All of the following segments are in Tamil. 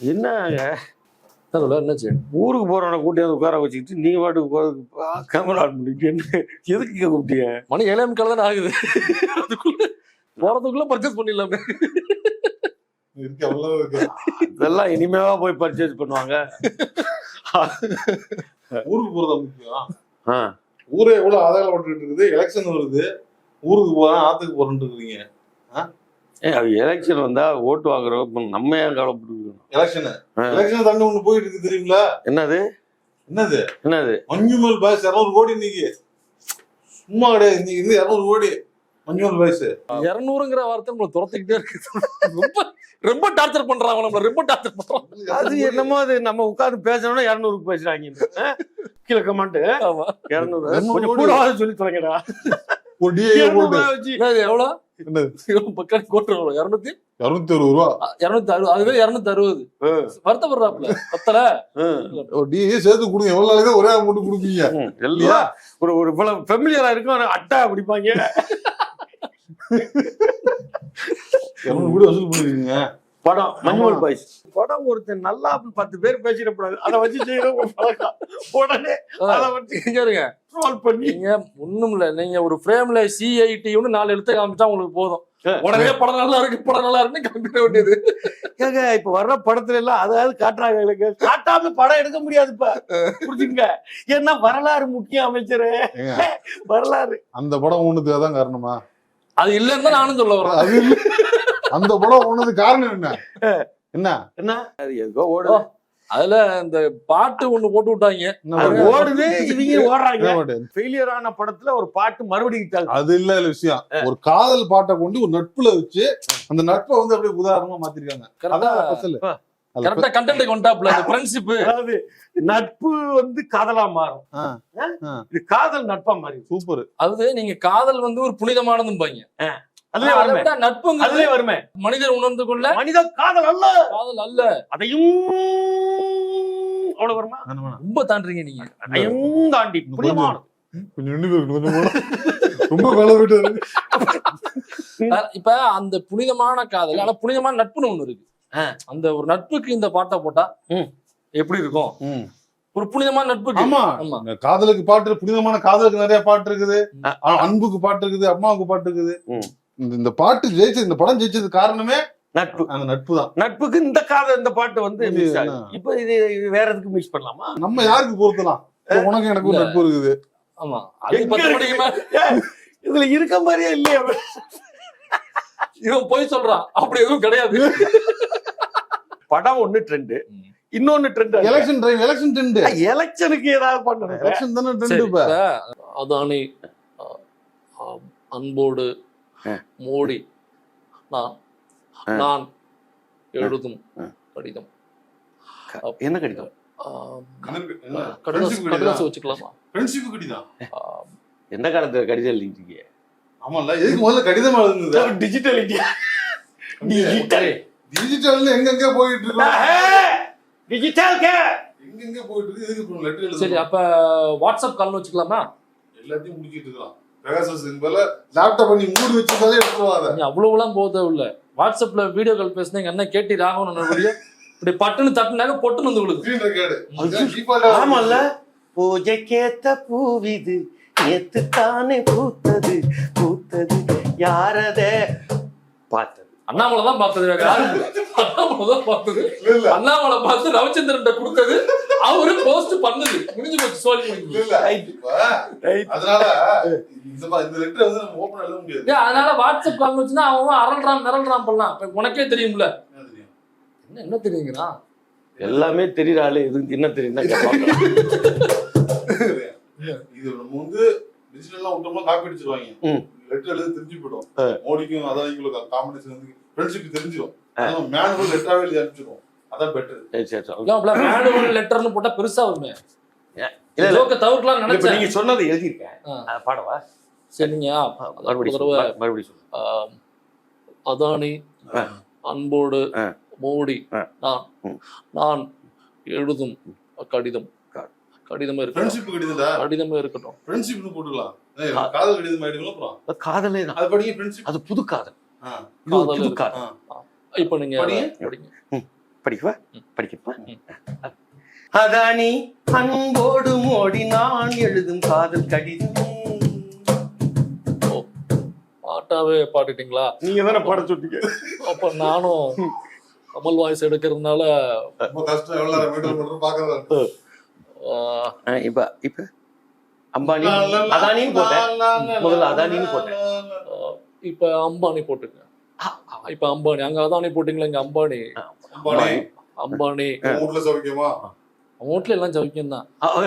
என்னங்க? என்ன சொல்ல என்னாச்சு? ஊருக்கு போறவனை கூட்டி வந்து உட்கார வச்சுக்கிட்டு நீங்க பாட்டுக்கு போறதுக்கு கேமரா ஆன் பண்ணிட்டு என்ன எதுக்கு இங்க கூப்பிட்டீங்க மணி ஏழே முக்கால் தானே ஆகுது. அதுக்குள்ள போறதுக்குள்ள பர்ச்சேஸ் பண்ணிடலாமே. இதெல்லாம் இனிமேவா போய் பர்ச்சேஸ் பண்ணுவாங்க. ஊருக்கு போறதா முக்கியம்? ஆ. ஊரே எவ்வளவு பட்டுட்டு இருக்குது? எலெக்ஷன் வருது. ஊருக்கு போறேன் ஆத்துக்கு போறேன்ட்டு இருக்கீங்க. எலெக்ஷன் வந்தா ஓட்டு வாங்குறவங்க நம்ம ஏன் கவலைப்பட்டுக்கணும் எலெக்ஷன். எலெக்ஷன் தண்ணி ஒண்ணு போயிட்டு இருக்கு தெரியுங்களா? என்னது? என்னது? என்னது? மஞ்சுமல் பாய்ஸ் இருநூறு கோடி இன்னைக்கு. சும்மா கிடையாது இன்னைக்கு இருந்து இருநூறு கோடி. மஞ்சுமல் பாய்ஸ். இருநூறுங்கிற வார்த்தை நம்மளை துரத்திக்கிட்டே இருக்கு. ரொம்ப ரொம்ப டார்ச்சர் பண்றாங்க நம்மள ரொம்ப டார்ச்சர் பண்றாங்க அது என்னமோ அது நம்ம உட்கார்ந்து பேசணும்னா இரநூறுக்கு பேசுறாங்க? கீழே கமாண்டு இரநூறு. கொஞ்சம் சொல்லி தொலைங்கடா ஒரு எவ்வளவு என்னது? பக்கம் கோட்டு எவ்வளவு இருநூத்தி? இருநூத்தி அறுபது ரூபா. இருநூத்தி அறுபது அதுவே இருநூத்தி அறுபது வருத்தப்படுறாப்புல. பத்தல? ஒரு டிஏ சேர்த்து கொடுங்க. எவ்வளவு நாளைக்கு ஒரே அமௌண்ட் கொடுப்பீங்க? எல்லாம் ஒரு ஒரு இவ்வளவு ஃபெமிலியரா இருக்கும் அட்டா குடிப்பாங்க இருநூறு கோடி வசூல் பண்ணிருக்கீங்க. படம் மஞ்சுமல். பாய்ஸ். படம் ஒருத்தன் நல்லா பத்து பேர் பேசிடக்கூடாது. அதை வச்சு செய்யற ஒரு பழக்கம். உடனே அதை வச்சு இங்க இருங்க ட்ரோல் பண்ணி. நீங்க ஒண்ணும் இல்ல நீங்க ஒரு ஃப்ரேம்ல சிஐடின்னு நாலு எழுத்த காமிச்சா உங்களுக்கு போதும். உடனே படம் நல்லா இருக்கு படம் நல்லா இருக்குன்னு காமிக்க வேண்டியது. ஏங்க இப்ப வர்ற படத்துல எல்லாம் அதாவது காட்டுறாங்க எங்களுக்கு. காட்டாம படம் எடுக்க முடியாது இப்ப. புரிஞ்சுங்க ஏன்னா வரலாறு முக்கிய அமைச்சரு. வரலாறு. அந்த படம் ஒண்ணுக்கு தான் காரணமா? அது இல்லன்னு நானும் சொல்ல வரேன். அந்த படம் ஒண்ணுது காரணம் என்ன? என்ன? என்ன? அது எதுக்கோ ஓடுது. அதுல இந்த பாட்டு ஒண்ணு போட்டு விட்டாங்க? ஓடுது? இவங்க ஓடுறாங்க? ஃபெயிலியர் ஆன படத்துல ஒரு பாட்டு மறுபடியும் அது இல்ல இல்ல விஷயம். ஒரு காதல் பாட்டை கொண்டு ஒரு நட்புல வச்சு அந்த நட்பை வந்து அப்படியே உதாரணமா மாத்திருக்காங்க. கரெக்டா அதான் கரெக்டா கண்டென்ட் கொண்டாப்ல அந்த ஃப்ரெண்ட்ஷிப் அதாவது நட்பு வந்து காதலா மாறும். இது காதல் நட்பா மாறி சூப்பர். அது நீங்க காதல் வந்து ஒரு புனிதமானதும் பாங்க அதுலயே வருமே நட்புங்கிறது. அதுலயே வருமே மனிதர் உணர்ந்து கொள்ள மனித காதல் அல்ல. காதல் அல்ல. அதையும் அவ்வளவு வருமா ரொம்ப தாண்டுறீங்க நீங்க. அதையும் தாண்டி அஹ் இப்ப அந்த புனிதமான காதல் ஆனா புனிதமான நட்புன்னு ஒண்ணு இருக்கு. அந்த ஒரு நட்புக்கு இந்த பாட்டை போட்டா. எப்படி இருக்கும்? ஒரு புனிதமான நட்புக்கு. ஆமா. காதலுக்கு பாட்டு புனிதமான காதலுக்கு நிறைய பாட்டு இருக்குது. அன்புக்கு பாட்டு இருக்குது அம்மாவுக்கு பாட்டு இருக்குது. இந்த பாட்டு ஜெயிச்சது இந்த படம் ஜெயிச்சது காரணமே நட்பு. அந்த நட்பு தான் நட்புக்கு இந்த காதல் இந்த பாட்டு வந்து? இப்ப இது வேற எதுக்கு மிஸ் பண்ணலாமா? நம்ம யாருக்கு பொறுத்தலாம் இப்ப உனக்கு எனக்கு ஒரு. நட்பு இருக்குது. ஆமா. இதுல இருக்க மாதிரியே இல்லையா. இவன் போய் சொல்றான். அப்படி எதுவும் கிடையாது. படம் ஒண்ணு ட்ரெண்ட். இன்னொன்னு trend election time election trend எலெக்ஷனுக்கு ஏதாவது பண்ணணும். எலெக்ஷன் தானே ட்ரெண்ட் இப்ப? அதானி அன்போடு. மோடி. நான். நான் எழுதும். கடிதம்? என்ன? கடிதம். கடிதம் வச்சுக்கலாமா? எந்த காலத்துல கடிதம் எழுதிருக்கீங்க? ஆமால எதுக்கு முதல்ல கடிதம் எழுதுனது? டிஜிட்டல் இந்தியா டிஜிட்டல் எங்கெங்க போயிட்டு இருக்கோம் டிஜிட்டல் கே. எங்கெங்க போயிட்டு இருக்கு எதுக்கு லெட்டர் சரி எழுதுறோம் அப்ப வாட்ஸ்அப் கால்னு வச்சுக்கலாமா? எல்லாத்தையும் முடிச்சிட்டு இருக்கான் பெகாசஸ் பதிலா லேப்டாப் பண்ணி மூடி வச்சிருந்தாலே எடுத்துருவாங்க. நீ அவ்வளவுலாம் போதே இல்ல வாட்ஸ்அப்ல வீடியோ கால் பேசினா எங்க அண்ணன் கேட்டி ராகவன் வீடியோ இப்படி பட்டுன்னு தட்டுனாக்க பொட்டுன்னு வந்து விழுது. ஆமால்ல? பூஜைக்கேத்த பூவிது நேத்து தானே பூத்தது. பூத்தது யாரத? பார்த்தது. அண்ணாமலை தான் பார்த்தது வேற யாரும் அண்ணாமலை தான் பார்த்தது. அண்ணாமலை பார்த்து ரவிச்சந்திரன் கொடுத்தது அவரு போஸ்ட் பண்ணது. முடிஞ்சு போச்சு சோழி அதனால இந்த மா- இந்த லெட்டர் வந்து நம்ம ஓபன் எழுத முடியாது. ஏய், அதனால வாட்ஸ்அப் கால் வச்சுன்னா அவன் அரல்றான் மிரல்றான் பண்ணலாம். இப்ப உனக்கே தெரியும்ல. என்ன தெரியும்? என்ன தெரியுங்கிறான் எல்லாமே தெரியுற ஆளு. எதுவும் என்ன தெரியும் இது நம்ம வந்து டிஜிட்டல்லாம் விட்டோம்னா காப்பி அடிச்சிருவாங்க. லெட்டர் எழுத தெரிஞ்சு போயிடும். மோடிக்கும் அதான் இவங்களுக்கு காம்பினேஷன் வந்து ஃப்ரெண்ட்ஷிப் தெரிஞ்சிடும் மேனுவல் லெட்டராவே எழுதி அனுப்பிச்சிடும் அதான் பெட்டர் சரி சரி. மேனுவல் லெட்டர்னு போட்டா பெருசா வருமே? இல்ல ஜோக்க தவிர்க்கலாம் இப்ப நினைச்சேன். நீங்க சொன்னதை எழுதியிருக்கேன். பாடவா? சரி நீங்க மறுபடியும் அதானி. அன்போடு. மோடி. நான். நான் எழுதும் கடிதம். க- கடிதமே இருக்கட்டும். கடிதமே இருக்கட்டும். ஃப்ரெண்ட்ஷிப்னு போட்டுக்கலாம். காதல் தான். அது புது காதல். புது. காதல். இப்ப நீங்க படிங்க. படிங்க. படிக்கவா? படிக்கவா அதானி அன்போடு மோடி நான் எழுதும் காதல் கடிதம். பாட்டாவே பாடிட்டீங்களா? நீங்க தானே பாட சொன்னீங்க அப்ப நானும் கமல் வாய்ஸ் எடுக்கிறதுனால ரொம்ப கஷ்டம். இப்ப இப்ப? அம்பானி அதானின்னு போட்டேன். முதல்ல அதானின்னு போட்டேன். இப்ப அம்பானி போட்டுங்க இப்ப அம்பானி அங்க அதானி போட்டீங்களா இங்க அம்பானி? அம்பானி. வீட்டுல சௌக்கியமா வீட்டுல எல்லாம் சௌக்கியம் தான்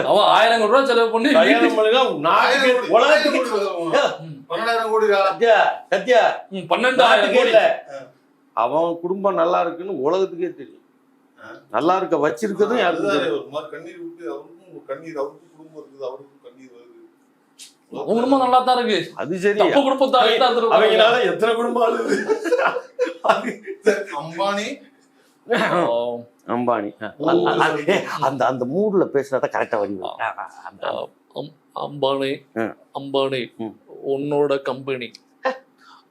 அவன் ஆயிரம் கோடி ரூபாய் செலவு பண்ணி பன்னெண்டாயிரம் கோடிடா சத்யா சத்யா. பன்னெண்டாயிரம் கோடி. இல்ல. அவன் குடும்பம் நல்லா இருக்குன்னு உலகத்துக்கே தெரியும். நல்லா இருக்க வச்சிருக்கதும் யாருக்கும் கண்ணீர் விட்டு அவருக்கும் கண்ணீர் அவருக்கும் குடும்பம் இருக்குது அவருக்கும் குடும்பம் நல்லா தான் இருக்கு. அது சரி. தான் இருந்திருக்கும். அவங்களால எத்தனை குடும்பம் சரி, அம்பானி. அம்பானி. அந்த அந்த மூட்ல பேசுறத கரெக்டா அம்- அம்பானி. அம்பானி. உன்னோட கம்பெனி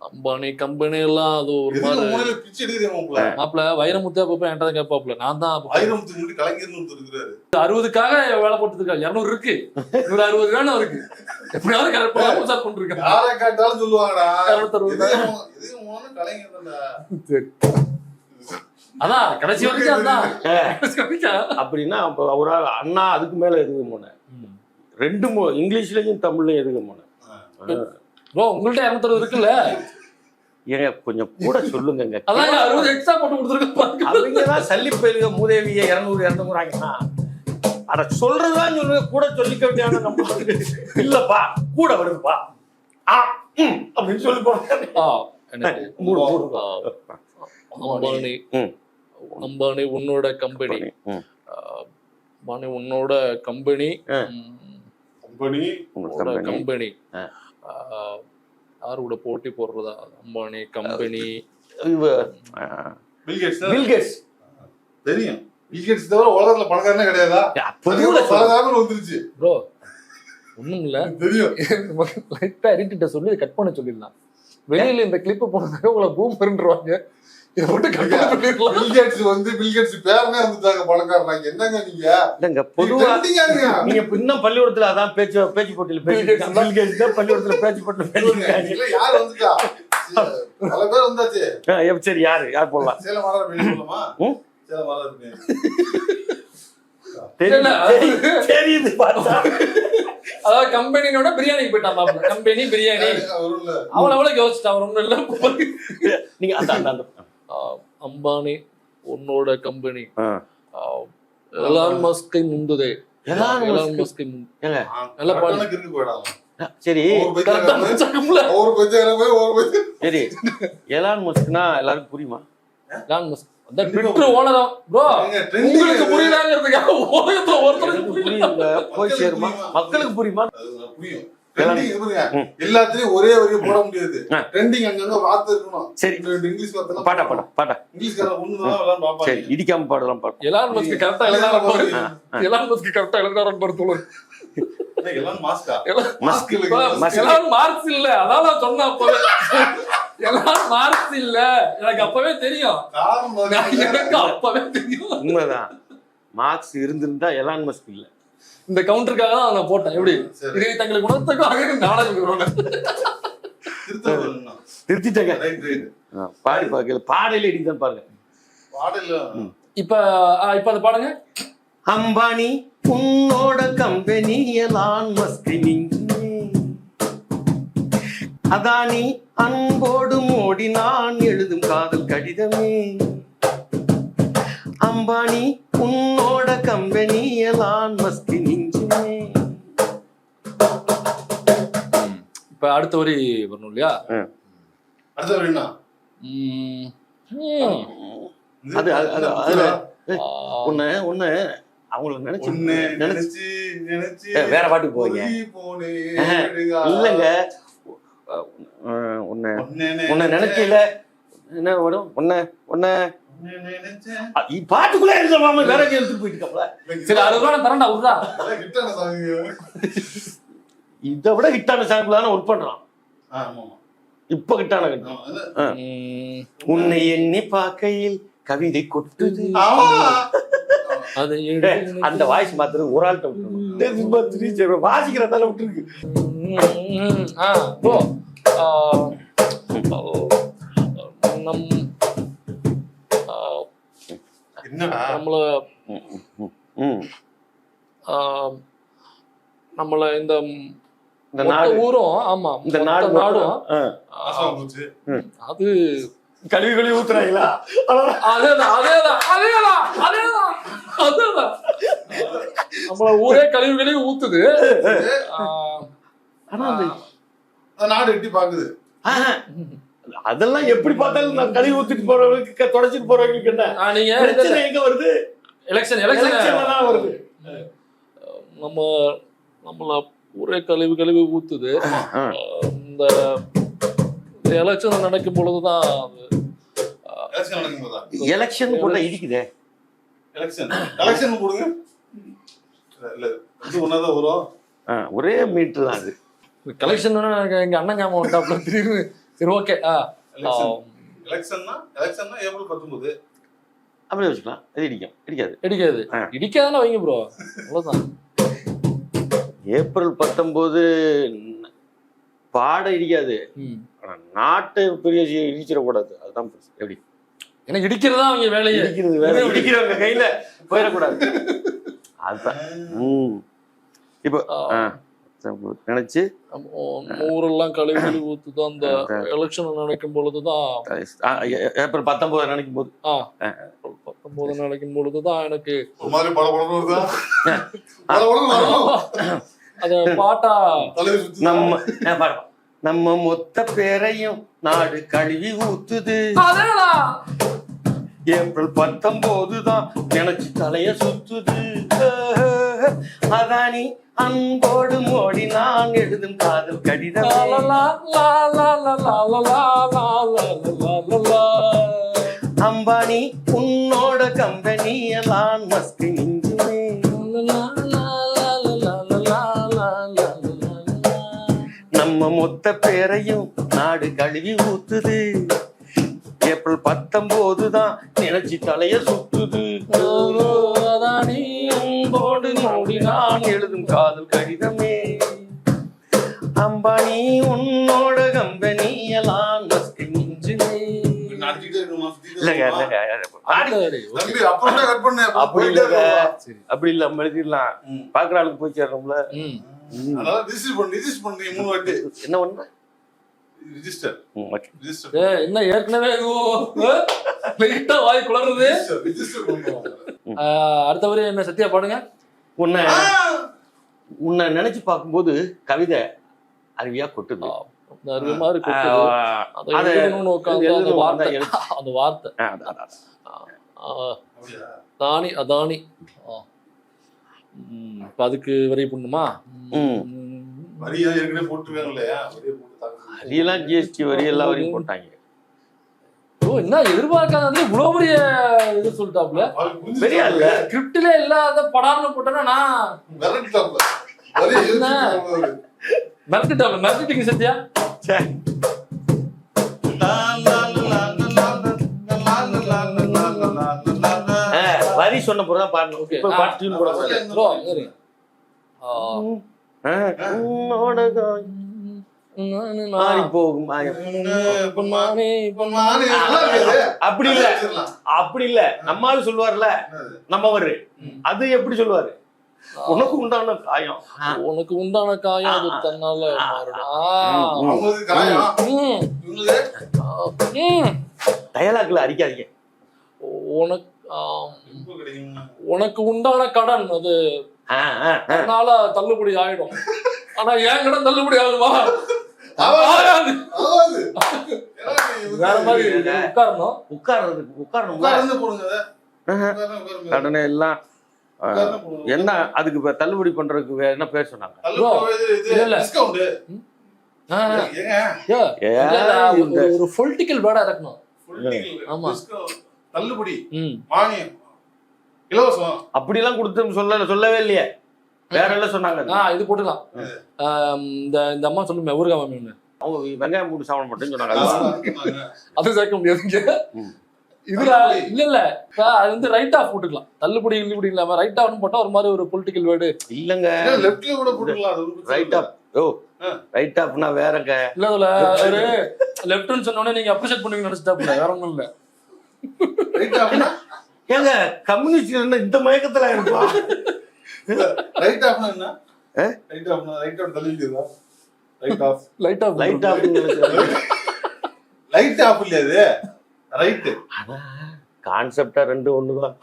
அம்பானி கம்பெனி எல்லாம் அது ஒரு மாதிரி. பிச்சை மாப்பிள்ள மாப்பிள வைரமுத்தியா பாப்பா என்கிட்ட கேட்பாப்ல நான் தான் ஒருத்தர் இருக்கிறாரு. அறுபதுக்காக வேலை போட்டு இருக்கா இருநூறு இருக்கு. நூறு அறுபது வேணும் இருக்கு எப்படியாவது கரெக்டாக சார் பண்ணிருக்கேன் யாரை கேட்டாலும் சொல்லுவாங்கடா. கலைஞர் அதான் கடைசி வரைக்கும் அதான். அப்படின்னா அப்ப ஒரு ஆள் அண்ணா அதுக்கு மேல எதுக்கு போனேன்? ரெண்டு மொ- இங்கிலீஷ்லயும் தமிழ்லயும் எதுக்கு போனேன்? ப்ரோ உங்கள்ட்ட இரநூத்தறுபது இருக்குல்ல? ஏங்க கொஞ்சம் கூட சொல்லுங்கங்க. அதாங்க அறுபது எக்ஸ்ட்ரா போட்டு கொடுத்துருக்கு பாருங்க. அவங்க தான் சல்லி பயிலுக மூதேவிய இரநூறு இரநூறாங்கன்னா அட சொல்றதுதான் சொல்லுங்க கூட சொல்லிக்க வேண்டியான நம்ம இல்லப்பா கூட வருதுப்பா. ஆ அப்படின்னு சொல்லி ஆ, அம்பானி. உன்னோட கம்பெனி. அம்பானி உன்னோட கம்பெனி. கம்பெனி. கம்பெனி. யார் கூட போட்டி போடுறதா? அம்பானி கம்பெனி. இவ பில்கேட்ஸ் தெரியும். பில்கேட்ஸ் தவிர உலகத்துல பணக்காரனே கிடையாதா? காரணம் வந்துருச்சு. ப்ரோ ஒண்ணும் இல்ல. தெரியும். லைட்டா எடிட்ட சொல்லி கட் பண்ண சொல்லிடலாம். வெளியில இந்த கிளிப் போனதாக உங்களை பூம் பெருண்டுருவாங்க பில்கேட்ஸ் வந்து பில்கேட்ஸ் பேரனே வந்துட்டாங்க பணக்காரனாங்க என்னங்க நீங்க? இல்லைங்க பொதுவா நீங்க இன்னும் பள்ளிக்கூடத்துல அதான் பேச்சு பேச்சு போட்டியில Bill Gates பேசி பில்கேட்ஸ் தான் பள்ளிக்கூடத்துல பேச்சு போட்டியில பேசிருக்காங்க இல்ல யார் வந்துட்டா? பல பேர் வந்தாச்சு. ஆ, எப்ப சரி யாரு? யார் போடலாம்? சேலம் மாதா பேர் சொல்லலாமா ம்? சேலம் மாதா பேர் தெரியுது பார்த்தா. அதாவது கம்பெனியோட பிரியாணிக்கு போயிட்டான் கம்பெனி பிரியாணி. அவன் எவ்வளவு யோசிச்சிட்டான். அவன் ஒண்ணும் இல்ல. நீங்க அந்த அந்த. அம்பானி உன்னோட கம்பெனி. எலான் மஸ்கை முந்துதே எலான் மஸ்க். சரி. சரி. எலான் மஸ்க்னா எல்லாருக்கும் புரியுமா? Elon Musk. அந்த ட்விட்டர் ஓனரா ப்ரோ உங்களுக்கு. புரியலாங்கிறதுக்காக உலகத்துல ஒருத்தருக்கு எனக்கு புரியல புரியுங்க போய் சேருமா. மக்களுக்கு புரியுமா? புரியும். ட்ரெண்டிங். எல்லாத்துலயும் ஒரே வரியை போட முடியாது. ட்ரெண்டிங் அங்கங்க வார்த்தை இருக்கணும். சரி. இங்கிலீஷ் வார்த்தை பாட்டா பாட்டா பாட்டா. ஒண்ணுதான் பாப்பாங்க சரி இடிக்காம பாடலாம் பாடு எலான் மஸ்க் கரெக்டா எழுதாரன் பாரு. எலான் மஸ்க் கரெக்டா எழுதாரன் பாரு தோழர். ஏய், எல்லாம் மாஸ்கா எலான் மாஸ்க் இல்ல மாஸ்க். எலான் மார்க்ஸ் இல்ல. அதான் நான் சொன்னேன் அப்பவே. எலான் மார்க்ஸ் இல்ல. எனக்கு அப்பவே தெரியும். எனக்கு அப்பவே தெரியும். உண்மைதான். மார்க்ஸ் இருந்திருந்தா எலான் மஸ்க் இல்ல. இந்த கவுண்டருக்காக தான் நான் போட்டேன். எப்படி. இதை தங்களுக்கு உணர்த்துக்காக நாடகம். ஆ, பாடி பார்க்கல பாடையில இடிதான் பாருங்க. பாடல இப்ப இப்ப அதை பாடுங்க. அம்பானி உன்னோட கம்பெனி எலான் நீங்க அதானி அன்போடு மோடி நான் எழுதும் காதல் கடிதமே. அம்பானி உன்னோட கம்பெனி எலான் மஸ்க் இப்ப அடுத்த வரி வரணும் இல்லையா? அடுத்த வரி என்ன? உம், உம். அது அது அது அதுல ஆ, உன்னை உன்னை அவங்கள நினைச்சு நினைச்சு. நினைச்சு வேற பாட்டுக்கு போவீங்க. இல்லைங்க. உன்னை உன்னை நினைக்கல. என்ன வரும்? உன்னை உன்னை பாட்டுக்குள்ளே இருந்த மாமா வேற எடுத்துட்டு போயிட்டு. சரி அறுபது ரூபா நான் தரேன்டா விட்றா இதை விட ஹிட்டான சாங்ல தானே ஒர்க் பண்றான். இப்ப ஹிட்டான உன்னை எண்ணி பார்க்கையில் கவிதை கொட்டுது. அந்த வாய்ஸ் மாத்திரம் ஒரு ஆள்கிட்ட வாசிக்கிறதால விட்டுருக்கு. நம் நம்மள நம்மள இந்த இந்த நாடு. ஊரும் ஆமா இந்த நாடு நாடும். அது கழுவி கழுவி ஊத்துறாங்களா? அதேதான் அதேதான் அதேதான் அதேதான் அதேதான். நம்மள ஊரே கழிவு கழிவு ஊத்துது. ஆனா அந்த நாடு எட்டி பாக்குது. அதெல்லாம் எப்படி பார்த்தாலும் நான் கழுவி ஊத்திட்டு போறவங்களுக்கு தொடச்சிட்டு போறவங்களுக்கு என்ன? ஆ, நீங்க பிரச்சனை எங்க வருது? எலெக்ஷன் எலெக்ஷன் தான் வருது. நம்ம நம்மள ஊரே கழிவு கழிவு ஊத்துது. ஆ. இந்த எலெக்ஷன் நடக்கும் பொழுதுதான் எலெக்ஷன் நடக்கும் போதா? எலெக்ஷன் போட்டா இடிக்குதே. எலெக்ஷன். எலெக்ஷன் போடுங்க. இல்ல, இல்ல இது ஒன்னாதான் வரும். ஆ, ஒரே மீட்டர் தான் அது கலெக்ஷன் எங்க அண்ணன் ஞாபகம் வந்தாப்புல திடீர்னு சரி ஓகே எலெக்ஷன். எலெக்ஷன்னா எலெக்ஷன்னா ஏப்ரல் பத்தொன்பது. அப்படியே வச்சுக்கலாம். அது இடிக்கும். இடிக்காது. இடிக்காது. ஆ. இடிக்காதானே வைங்க ப்ரோ அவ்வளவுதான். ஏப்ரல் பத்தொன்பது பாட இடிக்காது. ம். ஆனா நாட்டை பெரிய இடிச்சிடக்கூடாது. அதுதான். எப்படி? ஏன்னா இடிக்கிறதா அவங்க வேலையே. இடிக்கிறது வேற. இடிக்கிறவங்க கையில போயிடக்கூடாது. அதுதான். ம். இப்போ நினைச்சு ஊரெல்லாம் கழிவு ஊத்து அந்த எலெக்ஷன் நினைக்கும் பொழுதுதான் ஏப்ரல் பத்தொன்பது நினைக்கும் போது பத்தொன்பது நினைக்கும் பொழுதுதான் எனக்கு அத பாட்டா? நம்ம நம்ம மொத்த பேரையும் நாடு கழுவி ஊத்துது. ஏப்ரல் பத்தொன்பது தான் நினைச்சு தலைய சுத்துது. அதானி அன்போடு மோடி நான் எழுதும் காதல் கடிதம் அம்பானி உன்னோட கம்பெனி நான் மஸ்தி மிஞ்சுமே நம்ம மொத்த பேரையும் நாடு கழுவி ஊத்துது ஏப்ரல் பத்தொம்போது தான் நினைச்சி தலைய சுத்துது. போடு நான் எழுதும் காதல் கடிதமே. அம்பானி உன்னோட கம்பெனி எல்லாம் அப்படி இல்ல எழுதிடலாம். பாக்குற ஆளுக்கு போய் சேர்றோம்ல என்ன பண்ண என்ன ஏற்கனவே லைட்டா வாய் என்ன சத்யா பாடுங்க. உன்னை உன்னை நினைச்சு பார்க்கும்போது கவிதை அருவியா கொட்டுது. அந்த வார்த்தை. தானி அதானி. அதுக்கு விரை பண்ணுமா வரியா ஏற்கனவே போட்டுருக்காங்க இல்லையா? வரியெல்லாம் ஜிஎஸ்டி வரியெல்லாம் வரையும் போட்டாங்க. என்ன எதிர்பார்க்காத இவ்வளோ பெரிய இது சொல்லிட்டாப்ல பெரிய இல்ல கிரிப்டில இல்லாத படாமல் போட்டோன்னா நான் வரி சொன்ன பிறகு பாடணும் பாட்டு உன்னோட அப்படி இல்ல. அப்படி இல்ல. நம்மால் சொல்லுவார்ல நம்மவரு. அது எப்படி சொல்லுவாரு? உனக்கு உண்டான காயம். உனக்கு உண்டான காயம் அது தன்னால டயலாக்ல அடிக்காதீங்க. உனக்கு உனக்கு உண்டான கடன் அது அதனால தள்ளுபடி ஆயிடும். ஆனா என் கடன் தள்ளுபடி ஆகுமா உட்காரணும். உட்கார்றதுக்கு உட்காரணும் உடனே எல்லாம் என்ன அதுக்கு தள்ளுபடி பண்றதுக்கு என்ன பேர் சொன்னாங்க? ஒரு பொலிட்டிக்கல் வேர்டா இறக்கணும். ஆமா. தள்ளுபடி. மானியம். இலவசம். அப்படி எல்லாம் கொடுத்து சொல்ல சொல்லவே இல்லையே. வேற எல்லாம் சொன்னாங்க? ஆ இது போட்டுக்கலாம். இந்த இந்த அம்மா சொல்லுமே ஊருகா மாமி ஒண்ணு. அவங்க வெங்காயம் போட்டு சாப்பிட மாட்டேன்னு சொன்னாங்க. அது சேர்க்க முடியாதுங்க. ம். இதுல இல்ல இல்ல. அது வந்து ரைட் ஆஃப் போட்டுக்கலாம். தள்ளுபடி இல்லுபடி இல்லாம ரைட் ஆஃப் போட்டா ஒரு மாதிரி ஒரு பொலிட்டிக்கல் வேர்டு இல்லங்க. லெஃப்ட்ல கூட போட்டுக்கலாம். ரைட் இல்ல. ஆப் ஓ. ரைட் ஆப்னா வேறங்க இல்ல அதுல ஒரு லெஃப்ட்னு சொன்ன உடனே நீங்க அப்ரிஷியேட் பண்ணுவீங்க நினைச்சிட்டாப்ல வேற ஒண்ணும் இல்ல. ரைட் ஆஃப்னா ஏங்க கம்யூனிஸ்ட் என்ன இந்த மயக்கத்துல இருப்பா ரைட் ஆஃப்னா என்ன? ரைட் ஆஃப்னா ரைட் ஆஃப் தள்ளி இல்லையா write off light off light off light off இல்லையா அது ரைட் கான்செப்டா ரெண்டு ஒண்ணுதான்.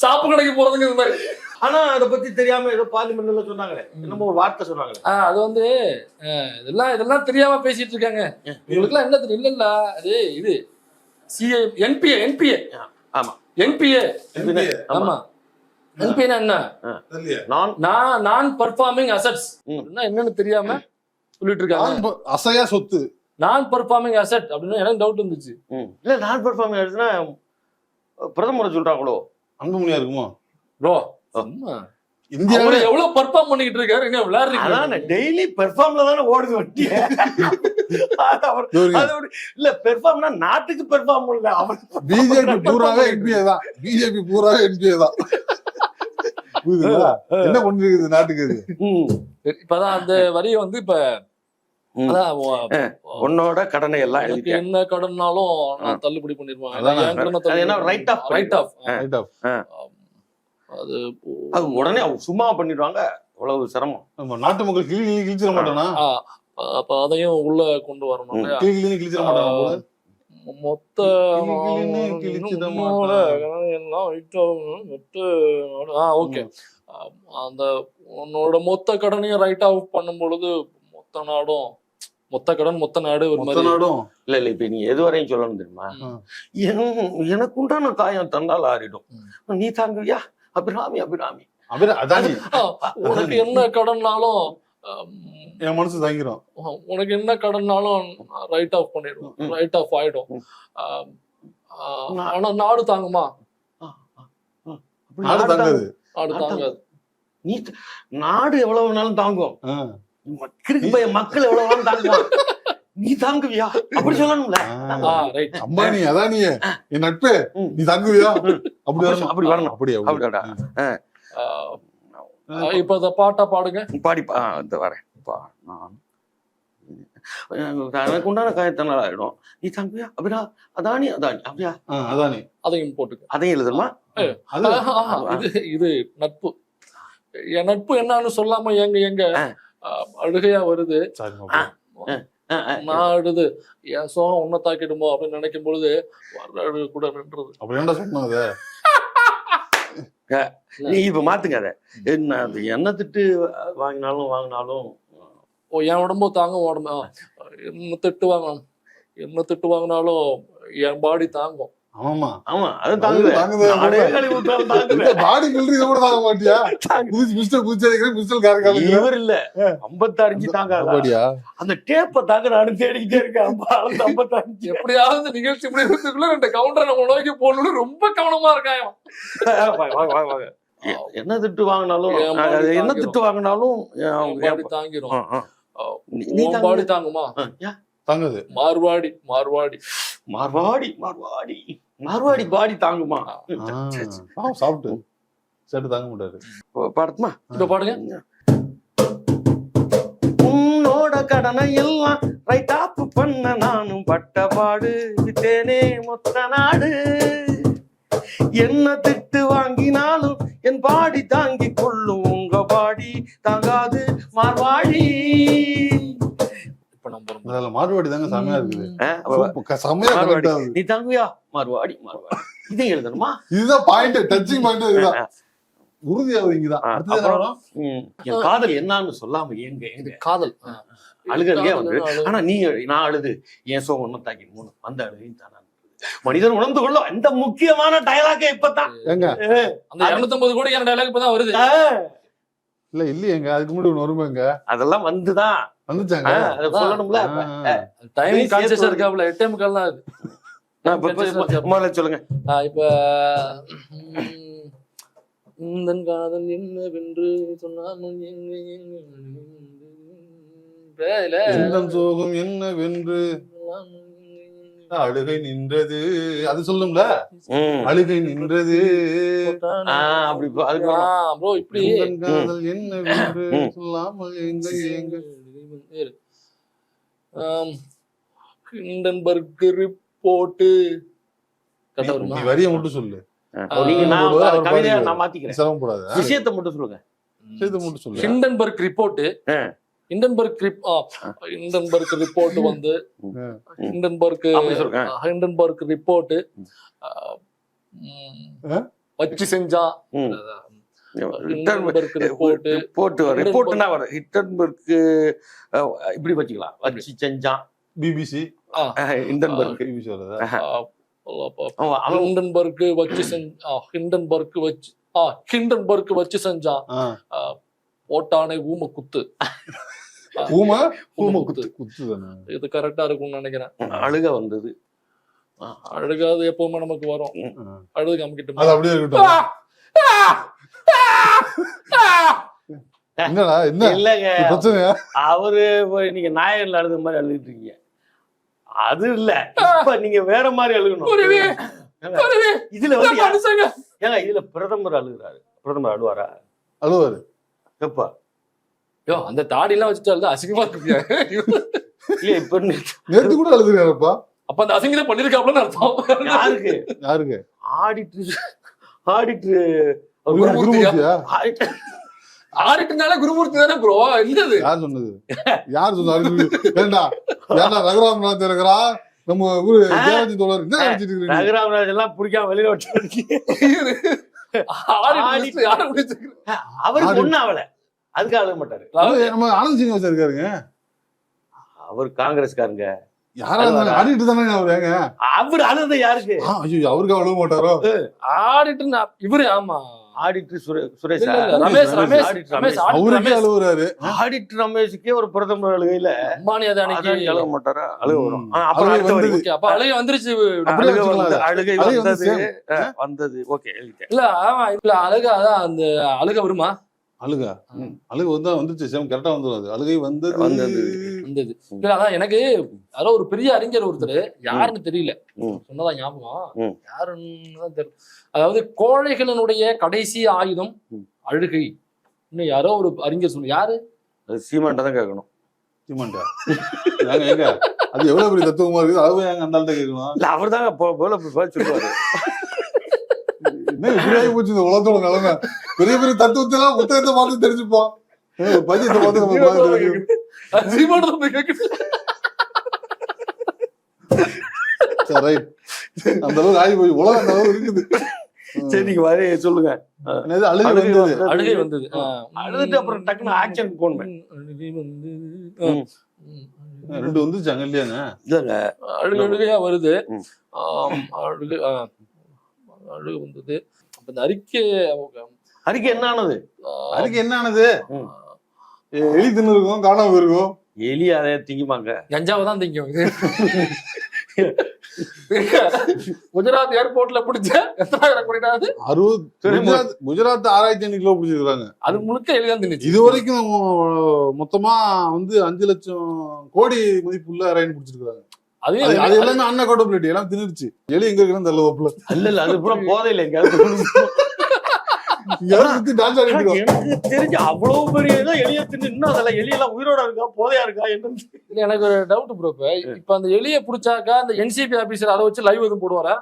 சாப்பு கடைக்கு போறதுங்க இந்த மாதிரி. ஆனா அத பத்தி தெரியாம ஏதோ பார்லிமெண்ட்ல சொன்னாங்களே. என்னமோ ஒரு வார்த்தை சொன்னாங்களே. ஆ, அது வந்து இதெல்லாம் இதெல்லாம் தெரியாம பேசிட்டு இருக்காங்க. உங்களுக்குலாம் என்ன தெரியும்? இல்ல இல்ல அது இது சிஏ என்பிஏ என்பிஏ ஆமா. என்பிஏ. ஆமா. என்பிஏனா என்ன? நான் நான் நான் பர்ஃபார்மிங் அசெட்ஸ் ம். என்னன்னு தெரியாம சொல்லிட்டு இருக்காங்க. அசையா சொத்து. நான் பர்ஃபார்மிங் அசெட் அப்படின்னு எனக்கு டவுட் இருந்துச்சு ம். இல்ல நான் பெர்ஃபார்ம் ஆயிடுச்சுன்னா பிரதமரை சொல்றாங்களோ? அன்புமணியா இருக்குமோ? ப்ரோ இந்தியாவில எவ்வளவு பர்ஃபார்ம் பண்ணிட்டு இருக்காரு எங்க விளையாடுறீங்க அதான் டெய்லி பெர்ஃபார்ம்ல தானே ஓடுது வண்டி இல்ல பெர்ஃபார்ம்னா நாட்டுக்கு பெர்ஃபார்ம் இல்ல அவர் பிஜேபி பூராவே என்பிஏ தான். பிஜேபி பூராவே என்பிஏ தான். என்ன பண்ணிருக்குது நாட்டுக்கு இது? ம். சரி, இப்பதான் அந்த வரியை வந்து இப்ப உன்னோட கடனை எல்லாம் என்ன கடன்னாலும் தள்ளுபடி பண்ணிருவாங்க அது அது உடனே அவங்க சும்மா பண்ணிடுவாங்க. அவ்வளவு சிரமம். நம்ம நாட்டு மக்கள் கிளி கிளி கிழிச்சிட மாட்டானா? அப்ப அதையும் உள்ள கொண்டு வரணும்? கிளி கிளி கிழிச்சிட மாட்டானா போல? மொத்த ஓகே அந்த உன்னோட மொத்த கடனையும் ரைட் ஆஃப் பண்ணும் பொழுது மொத்த நாடும் மொத்த கடன் மொத்த நாடு ஒரு மொத்த மாதிரி. நாடும்? இல்ல இல்ல இப்ப நீ எது வரையும் சொல்லணும் தெரியுமா? ம். என்- எனக்கு உண்டான காயம் தந்தால் ஆறிடும். நீ தாங்குவியா? அபிராமி அபிராமி. உனக்கு என்ன கடன்னாலும் என் மனசு தாங்கிரும். உனக்கு என்ன கடன்னாலும் ரைட் ஆஃப் பண்ணிடுவோம். ரைட் ஆஃப் ஆயிடும். ஆனா நாடு தாங்குமா? நாடு தாங்காது. நாடு தாங்காது. நீ நாடு எவ்வளவு வேணாலும் தாங்கும். மக்களுக்கு பய மக்கள் எவ்வளவு வேணாலும் தாங்குவான். நீ தாங்குவியா? அப்படி சொல்லணும்ல. அம்பானி அதானி என் நட்பு. நீ தாங்குவியா. அப்படி வரணும். அப்படி வரணும். அப்படி. அப்படி. அப்படிடா இப்ப இந்த பாட்டா பாடுங்க. பாடி இந்த வரேன். பா நான் எனக்கு உண்டான காயத்தினால ஆயிடும். நீ தாங்குவியா? அப்படியா அதானி அதானி. அப்படியா? ஆ, அதானி. அதையும் போட்டுக்க. அதையும் எழுதணுமா? இது இது நட்பு. என் நட்பு என்னன்னு சொல்லாம எங்க எங்க அழுகையா வருது. நான் அழுது என் சோகம் உன்னை தாக்கிடுமோ? அப்படின்னு நினைக்கும் பொழுது வர்ற அழுகு கூட நின்றது. அப்படி ஏன்டா சொன்னோம் அதை? நீ இப்ப மாத்துங்க அதை. என்ன அது என்ன திட்டு வாங்கினாலும் வாங்கினாலும் ஓ என் உடம்பு தாங்க உடம்பு. என்ன திட்டு வாங்கணும்? என்ன திட்டு வாங்கினாலும் என் பாடி தாங்கும். ஆமாமா ஆமா அது தாங்குது தாங்குது, நானே பாடி இதை கூட தாங்க மாட்டியா? புதுசு பிஸ்டல் புதுச்சு அடிக்கிற பிஸ்டல் காரக்கால இவர் இல்ல. தாங்காத? அந்த டேப்ப தாங்க நானும் தேடிக்கிட்டே இருக்கேன். ஐம்பா, அந்த ஐம்பத்தாறு எப்படியாவது நிகழ்ச்சி முடிவுக்குள்ள ரெண்டு கவுண்டரை நம்ம நோக்கி போகணும்னு ரொம்ப கவனமா இருக்கான் வாங்க, வாங்க, வாங்க, என்ன திட்டு வாங்கினாலும் என்ன. திட்டு வாங்கினாலும் ஆ. நீ- தாங்குமா. தாங்குது. மார்வாடி மார்வாடி. மார்வாடி மார்வாடி. மார்வாடி பாடி தாங்குமா? சாப்பிட்டு. சட்டு தாங்க மாட்டாரு. பா- பாடட்டுமா இப்ப பாடுங்க. உன்னோட கடனை எல்லாம் ரைட் ஆப் பண்ண நானும் பட்ட பாடு. விட்டேனே மொத்த நாடு. என்ன திட்டு வாங்கினாலும் என் பாடி தாங்கி கொள்ளும் உங்க பாடி தாங்காது. மார்வாடி. அதில் மாறுபாடி தாங்க செமையா இருக்குது. செமையா மார்வாடி. நீ தாங்குவியா? மார்வாடி மார்வாடி. இதை எழுதணுமா? இதுதான் பாயிண்ட் டச்சிங் பாயிண்ட் இதுதான். என் காதல் என்னன்னு சொல்லாம எங்க எங்க காதல். அழுகிறதே வந்து. ஆனா நீ நான் அழுது. என் சோகம் ஒன்னும் தாக்கி மூணு. அந்த அழுகையும் தானா மனிதன் உணர்ந்து கொள்ளும் இந்த முக்கியமான டயலாக இப்பதான் ஏங்க? அந்த 250 கோடி என் டைலாக் இப்பதான் வருது. இல்ல இல்லையேங்க. அதுக்கு முன்னாடி ஒண்ணு வருமாங்க. அதெல்லாம் வந்துதான். வந்துச்சாங்க அதை சொல்லணும்ல. டைம் கான்சியஸா. இருக்காப்ல எட்டே முக்கால் தான் அது சொல்லுங்க. இப்ப உந்தன் காதல் என்னவென்று சொன்னால் இதுல எந்தன் சோகம் என்ன வென்று அழுகை நின்றது. அது சொல்லும்ல. அழுகை நின்றது. ஆ, அப்படி இப்படி காதல் என்ன வென்று ம். சொல்லாமல் எங்க எங்க. ஹிண்டன்பர்க் ரிப்போர்ட் கரெக்டா நீ வருமா வரியை மட்டும் சொல்லு. விஷயத்தை மட்டும் சொல்லுங்க. Hindenburg report. Hindenburg Hindenburg report வந்து. ஹிண்டன்பர்க். Hindenburg report? வச்சு. ஹிண்டன்பர்க் ரிப்போர்ட் ரிப்போர்ட் ரிப்போர்ட்னா வரும் ஹிட்டன்பர்க் இப்படி வச்சுக்கலாம். வச்சு செஞ்சான் பிபிசி இண்டன்பர்க் பிபிசி ஹிண்டன்பர்க் வச்சு செஞ்சா ஹிண்டன்பர்க் வச்சு ஆ ஹிண்டன்பர்க் வச்சு செஞ்சான் போட்டானே ஊம குத்து ஊம ஊம? குத்து குத்து தானே இது கரெக்டா இருக்கும்னு நினைக்கிறேன். அழுக வந்தது. அழுகாது எப்பவுமே நமக்கு வரும். அழுது அது காமிக்கிட்டு அப்படியே இருக்கட்டும். என்னடா என்ன? இல்லங்க. பிரச்சனையா? அவரு நீங்க நாயர்ல அழுத மாதிரி அழுதுட்டு இருக்கீங்க. அது இல்ல. இப்ப நீங்க வேற மாதிரி அழுகணும் இதுல வந்து. ஏங்க இதுல பிரதமர் அழுகுறாரு. பிரதமர் அழுவாரா? அழுவாரு. எப்பா? யோ, அந்த தாடி எல்லாம் வச்சுட்டு அழுதா அசிங்கமா இருக்கு இல்ல இப்ப நீ- நேத்து கூட அழுதுறாருப்பா அப்ப அந்த அசிங்கத்தை பண்ணிருக்காப்லன்னு அர்த்தம். யாருக்கு? யாருக்கு? ஆடிட்டு ஆடிட்டு ஆடிட்டுனால குருமூர்த்தி தானே ப்ரோ என்னது? யார் சொன்னது? யார் சொன்னாரு ஏண்டா ஏண்டா இருக்கிறா. நம்ம ஊரு? தேவஜி தோழர் என்ன நினைச்சிட்டு இருக்கீங்க ரகுராமராஜ் எல்லாம் பிடிக்காம வெளியில வச்சு அவருக்கு ஒண்ணு அதுக்கு மாட்டாரு. அது நம்ம ஆனந்த் சீனிவாசன் இருக்காருங்க. அவர் காங்கிரஸ்காரங்க. யாரா இருந்தாலும் ஆடிட்டு தானே அவர் அழுத யாருக்கு? அவருக்கு அழுவ மாட்டாரோ? ஆடிட்டு நான் இவரு ஆமா. ஆடிட்டர் சுரே சுரேஷ்? ரமேஷ் ரமேஷ் ஆடிட்டர் ரமேஷ் ரமேஷ். அழுவுறாரு. ஆடிட்டர் ரமேஷுக்கே ஒரு பிரதமர் அழுகையில அம்பானி அதானிக்கு அதானி அழுக மாட்டாரா? அழுக வரும். அப்புறம் அடுத்த அப்ப அழகை வந்துருச்சு. அழுகை அதை. வந்தது. ஓகே இல்ல ஆமா இல்ல அழகா அதான் அந்த அழுக வருமா? அழுகா. அழுகு வந்தா வந்துருச்சு சேம் கரெக்டா வந்துரும் அது. அழுகை வந்தது வந்தது. வந்தது. இல்ல அதான் எனக்கு யாரோ ஒரு பெரிய அறிஞர் ஒருத்தர் யாருன்னு தெரியல. சொன்னதா ஞாபகம். யாருன்னு தான் தெரியல அதாவது கோழைகளினுடைய கடைசி ஆயுதம். அழுகை. இன்னும் யாரோ ஒரு அறிஞர் சொன்ன யாரு? அது சீமான்ட்ட தான் கேட்கணும். சீமான்டா அது எவ்வளவு பெரிய தத்துவமா இருக்குது? அது ஏங்க அந்த கேட்கணும்? இல்ல அவர் தாங்க போல சொல்லுவாரு இப்படியாகி போச்சு இந்த உலகத்தோட நிலைமை? பெரிய பெரிய தத்துவத்தை எல்லாம் புத்தகத்தை பார்த்து தெரிஞ்சுப்போம். பதியத்தை பார்த்து நம்ம. சரி அந்த அளவுக்கு ஆகி போய் உலகம் அந்த அளவுக்கு இருக்குது. சரி நீங்க வரி சொல்லுங்க. அழுகை அழுகை வந்தது. அழுகை. அழுதுட்டு அப்புறம் டக்குன்னு ஆக்ஷன். ம். ரெண்டு வந்துச்சாங்க இல்லையாங்க இல்ல அழுகை அழுகையா வருது. அழுகை வந்தது. அப்ப இந்த அறிக்கை அறிக்கை என்ன ஆனது ஆ, அதுக்கு என்ன ஆனது எலி தின்னு இருக்கும் காணாம இருக்கும் எலி அதை திங்குமாங்க. கஞ்சாவை தான் திங்கும் இது. குஜராத் ஏர்போர்ட்ல பிடிச்ச எத்தனாயிரம் கோடிடாது அறுபது குஜராத் ஆறாயிரத்தி ஐநூறு கிலோ பிடிச்சிருக்காங்க. அது முழுக்க எலிதான் தின்னுச்சு. இது வரைக்கும் மொத்தமா வந்து அஞ்சு லட்சம் கோடி மதிப்புள்ள ரைன் பிடிச்சிருக்காங்க. அது அது எல்லாமே அன்அக்கௌண்டபிலிட்டி எல்லாம் தின்னுருச்சு எலி எங்க இருக்குன்னு தெரியல இல்ல இல்ல அது பூரா போதையில எல்லாம் இருக்கோம். எனக்கு தெரிஞ்சு அவ்வளவு பெரிய எலிய தின்னு இன்னும் அதெல்லாம் எலியெல்லாம் உயிரோட இருக்கா போதையா இருக்கா இல்ல, எனக்கு ஒரு டவுட் ப்ரோ இப்ப அந்த எலியை புடிச்சாக்கா அந்த என்சிபி ஆபீசர் அதை வச்சு லைவ் எதுவும் போடுவாரா?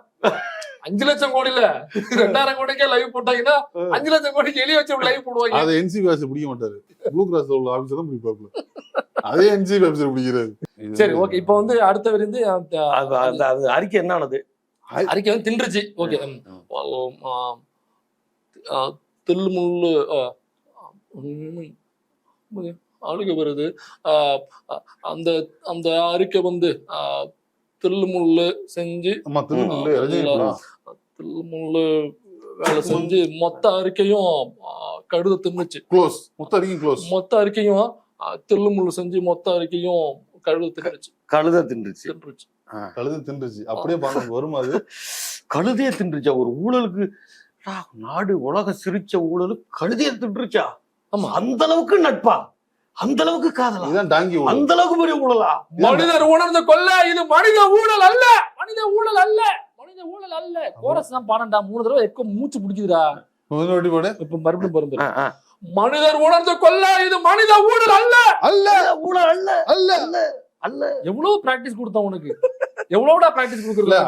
அஞ்சு லட்சம் கோடி இல்ல. ரெண்டாயிரம் கோடிக்கே லைவ் போட்டாங்கன்னா அஞ்சு லட்சம் கோடிக்கு எலியை வச்சு லைவ் போடுவாங்க. அதை என்சிபி ஆஃபீஸர் பிடிக்க மாட்டாரு. ப்ளூ கிராஸ் உள்ள ஆஃபீஸர் தான் பிடிப்பாப்ல அதே என்சிபி ஆஃபீஸர் பிடிக்கிறாரு சரி ஓகே இப்போ வந்து அடுத்த விருந்து அந்த அது அறிக்கை என்ன ஆனது? அறிக்கை வந்து தின்றுச்சு. ஓகே தில்லு முள்ளு அழுக வருது. அந்த அந்த அறிக்கை வந்து தில்லு முள்ளு செஞ்சு. தில்லு முள்ளு வேலை செஞ்சு மொத்த அறிக்கையும் கழுத தின்னுச்சு. க்ளோஸ் மொத்த அடிக்கும் க்ளோஸ் மொத்த அறிக்கையும் தில்லு முள்ளு செஞ்சு மொத்த அறிக்கையும் கழுத தின்னுச்சு. கழுதை தின்றுச்சு. தின்றுச்சு. கழுது தின்றுச்சு. அப்படியே பார்க்க வருமா அது. கழுதைய தின்றுச்சா? ஒரு ஊழலுக்கு நாடு உலக சிரிச்ச ஊழலுக்கு கழுதைய தின்றுச்சா? ஆமா. அந்த அளவுக்கு நட்பா? அந்த அளவுக்கு காதலா? இதுதான் டாங்கி ஊழல். அந்த அளவுக்கு பெரிய ஊழலா? மனிதர் உணர்ந்து கொள்ள இது மனித ஊழல் அல்ல. மனித ஊழல் அல்ல. மனித ஊழல் அல்ல கோரஸ் தான் பாடண்டா மூணு தடவை எக்கோ மூச்சு பிடிக்குதுடா? இப்ப மறுபடியும் பருந்து. மனிதர் உணர்ந்து கொள்ள இது மனித ஊழல் அல்ல. அல்ல. ஊழல் அல்ல. அல்ல. அல்ல. அல்ல. எவ்வளவு பிராக்டிஸ் கொடுத்தோம் உனக்கு? எவ்வளவுடா பிராக்டிஸ் அல்ல.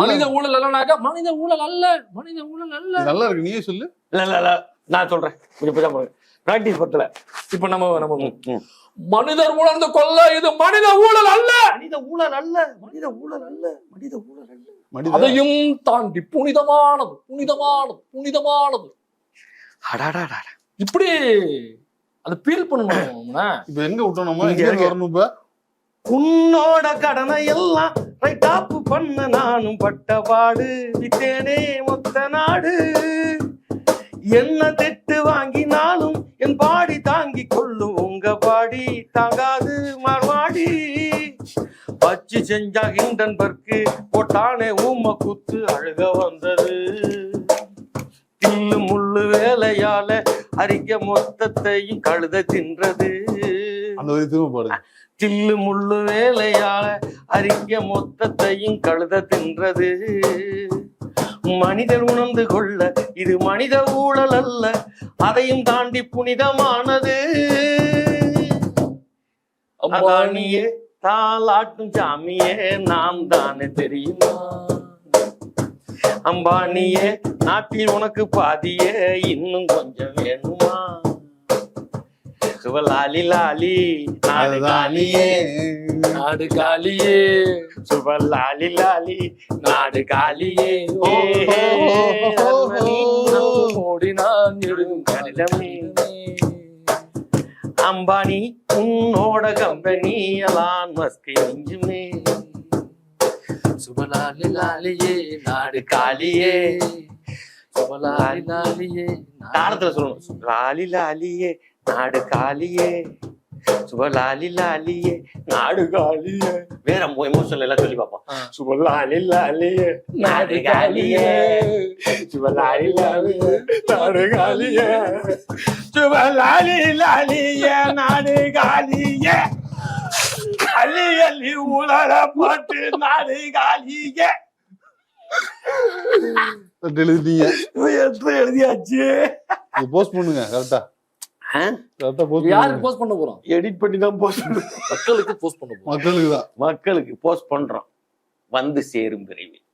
மனித ஊழல் அல்லனாக்கா மனித ஊழல் அல்ல. மனித ஊழல் அல்ல. இது நல்லா இருக்கு. நீயே சொல்லு. இல்ல இல்ல நான் சொல்றேன். கொஞ்சம் பாருங்க பிராக்டிஸ் பத்தல இப்ப நம்ம நம்ம. மனிதர் உணர்ந்து கொள்ள இது மனித ஊழல் அல்ல மனித ஊழல் அல்ல மனித ஊழல் அல்ல மனித ஊழல் அல்ல மனித அதையும் தாண்டி புனிதமானது புனிதமானது புனிதமானது அடாடாடா இப்படி அதை ஃபீல் பண்ணணும் அவனை. இப்ப எங்க விட்டோம் நம்ம இங்க. வரணும் இப்ப உன்னோட கடனை எல்லாம் ரைட் ஆப் பண்ண நானும் பட்ட பாடு வித்தேனே மொத்த நாடு என்ன திட்டு வாங்கினாலும் என் பாடி தாங்கி கொள்ளும் உங்க பாடி தாங்காது மறுவாடி. வச்சு செஞ்சா ஹிண்டன்பர்க்கு போட்டானே ஊம குத்து அழுக வந்தது. தில்லு முள்ளு வேலையால அரிக்க மொத்தத்தையும் கழுத தின்றது. தில்லு முள்ளு வேலையால அரிக்க மொத்தத்தையும் கழுத தின்றது. மனிதர் உணர்ந்து கொள்ள இது மனித ஊழல் அல்ல. அதையும் தாண்டி புனிதமானது. அதானியே தாலாட்டும் சாமியே நாம் தானே தெரியுமா? அம்பானியே நாட்டில் உனக்கு பாதியே இன்னும் கொஞ்சம் வேணுமா? சுவலாலி லாலி நாடு காலியே நாடு காலியே சுவலாலி லாலி நாடு காலியே. ஓடி நான் எழுதும் கடிதமே. அம்பானி உன்னோட கம்பெனி எல்லாம் மஸ்கி நெஞ்சுமே சுபலாலி லாலியே நாடு காலியே சுபலாலி லாலியே நாடு தாளத்துல சொல்லணும். லாலி லாலியே நாடு காலியே சுப லாலி லாலியே நாடு காலியே. வேற எமோஷனல் எல்லாம் சொல்லி பார்ப்போம். ஆ. சுப லாலி லாலியே நாடு காலியே. சுப லாலி லாலியே நாடு காலியே. சுப லாலி லாலியே நாடு காலியே. அள்ளி அள்ளி உலர போட்டு நாடு காலியே எத்தனை எழுதியாச்சு? போஸ்ட் பண்ணுங்க கரெக்டா யாருக்கு போஸ்ட் பண்ண போறோம்? எடிட் பண்ணி தான் போஸ்ட் மக்களுக்கு போஸ்ட் பண்ண போறோம். மக்களுக்கு தான் மக்களுக்கு போஸ்ட் பண்றோம். வந்து சேரும் விரைவில்.